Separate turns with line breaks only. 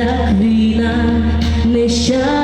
як війна нещастя.